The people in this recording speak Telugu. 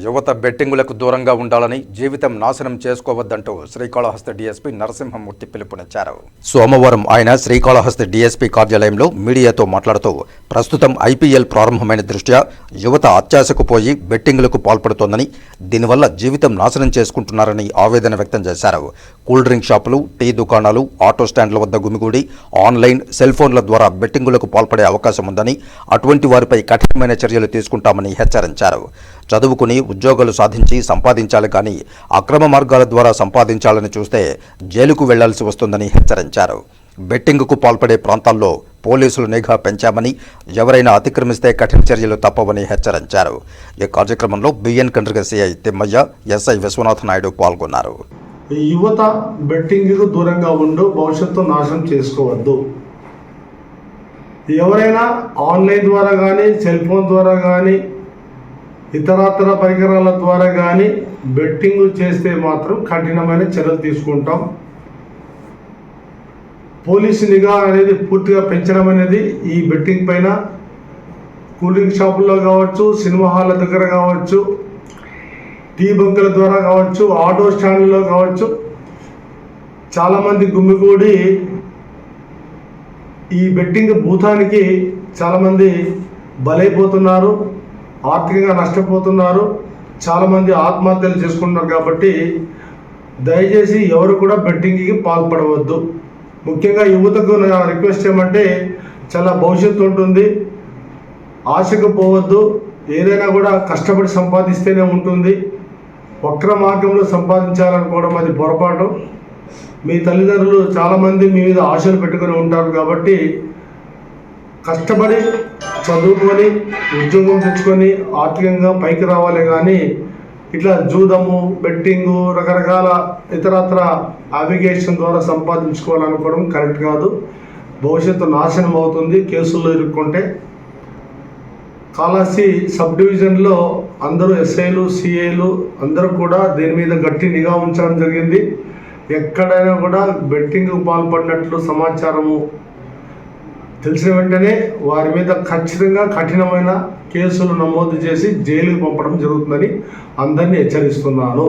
యువత బెట్టింగులకు దూరంగా ఉండాలని జీవితం నాశనం చేసుకోవద్దంటూ శ్రీకాళహస్తి డీఎస్పీ నరసింహమూర్తి పిలుపునిచ్చారు. సోమవారం ఆయన శ్రీకాళహస్తి డీఎస్పీ కార్యాలయంలో మీడియాతో మాట్లాడుతూ ప్రస్తుతం ఐపీఎల్ ప్రారంభమైన దృష్ట్యా యువత అత్యాశకు పోయి బెట్టింగులకు పాల్పడుతోందని దీనివల్ల జీవితం నాశనం చేసుకుంటున్నారని ఆవేదన వ్యక్తం చేశారు. కూల్ డ్రింక్ షాపులు టీ దుకాణాలు ఆటో స్టాండ్ల వద్ద గుమిగూడి ఆన్లైన్ సెల్ ఫోన్ల ద్వారా బెట్టింగులకు పాల్పడే అవకాశం ఉందని అటువంటి వారిపై కఠినమైన చర్యలు తీసుకుంటామని హెచ్చరించారు. చదువుకుని ఉద్యోగాలు సాధించి సంపాదించాలి కానీ అక్రమ మార్గాల ద్వారా సంపాదించాలని చూస్తే జైలుకు వెళ్ళాల్సి వస్తుందని హెచ్చరించారు. బెట్టింగ్కు పాల్పడే ప్రాంతాల్లో పోలీసులు నిఘా పెంచామని ఎవరైనా అతిక్రమిస్తే కఠిన చర్యలు తప్పవని హెచ్చరించారు. ఈ కార్యక్రమంలో B N Kandriga CI Thimmaiah SI Vishwanath Naidu పాల్గొన్నారు. యువత బెట్టింగ్కు దూరంగా ఉండు భవిష్యత్తు నాశనం చేసుకోవద్దు. ఎవరైనా ఆన్లైన్ ద్వారా కానీ సెల్ ఫోన్ ద్వారా కానీ ఇతరతర పరికరాల ద్వారా కానీ బెట్టింగ్ చేస్తే మాత్రం కఠినమైన చర్యలు తీసుకుంటాం. పోలీసు నిఘా అనేది పూర్తిగా పెంచడం అనేది ఈ బెట్టింగ్ పైన కూల్ డ్రింక్ షాపుల్లో కావచ్చు సినిమా హాల్ల దగ్గర కావచ్చు టీ బంకుల ద్వారా కావచ్చు ఆటో స్టాండ్లలో కావచ్చు. చాలామంది గుమ్మికూడి ఈ బెట్టింగ్ భూతానికి చాలామంది బలైపోతున్నారు. ఆర్థికంగా నష్టపోతున్నారు. చాలామంది ఆత్మహత్యలు చేసుకుంటున్నారు కాబట్టి దయచేసి ఎవరు కూడా బెట్టింగ్కి పాల్పడవద్దు. ముఖ్యంగా యువతకు నా రిక్వెస్ట్ ఏమంటే చాలా భవిష్యత్తు ఉంటుంది. ఆశకు పోవద్దు. ఏదైనా కూడా కష్టపడి సంపాదిస్తేనే ఉంటుంది. వక్ర మార్గంలో సంపాదించాలనుకోవడం అది పొరపాటు. మీ తల్లిదండ్రులు చాలామంది మీ మీద ఆశలు పెట్టుకుని ఉంటారు కాబట్టి కష్టపడి చదువుకొని ఉద్యోగం తెచ్చుకొని ఆర్థికంగా పైకి రావాలి కానీ ఇట్లా జూదము బెట్టింగు రకరకాల ఇతరత్ర అవిగేషన్ ద్వారా సంపాదించుకోవాలనుకోవడం కరెక్ట్ కాదు. భవిష్యత్తు నాశనం అవుతుంది కేసుల్లో ఇరుక్కుంటే. కాళాసి సబ్ డివిజన్లో అందరూ ఎస్ఐలు సిఐలు అందరూ కూడా దీని మీద గట్టి నిఘా ఉంచడం జరిగింది. ఎక్కడైనా కూడా బెట్టింగ్కు పాల్పడినట్లు సమాచారము తెలిసిన వెంటనే వారి మీద ఖచ్చితంగా కఠినమైన కేసులు నమోదు చేసి జైలుకు పంపడం జరుగుతుందని అందరినీ హెచ్చరిస్తున్నాను.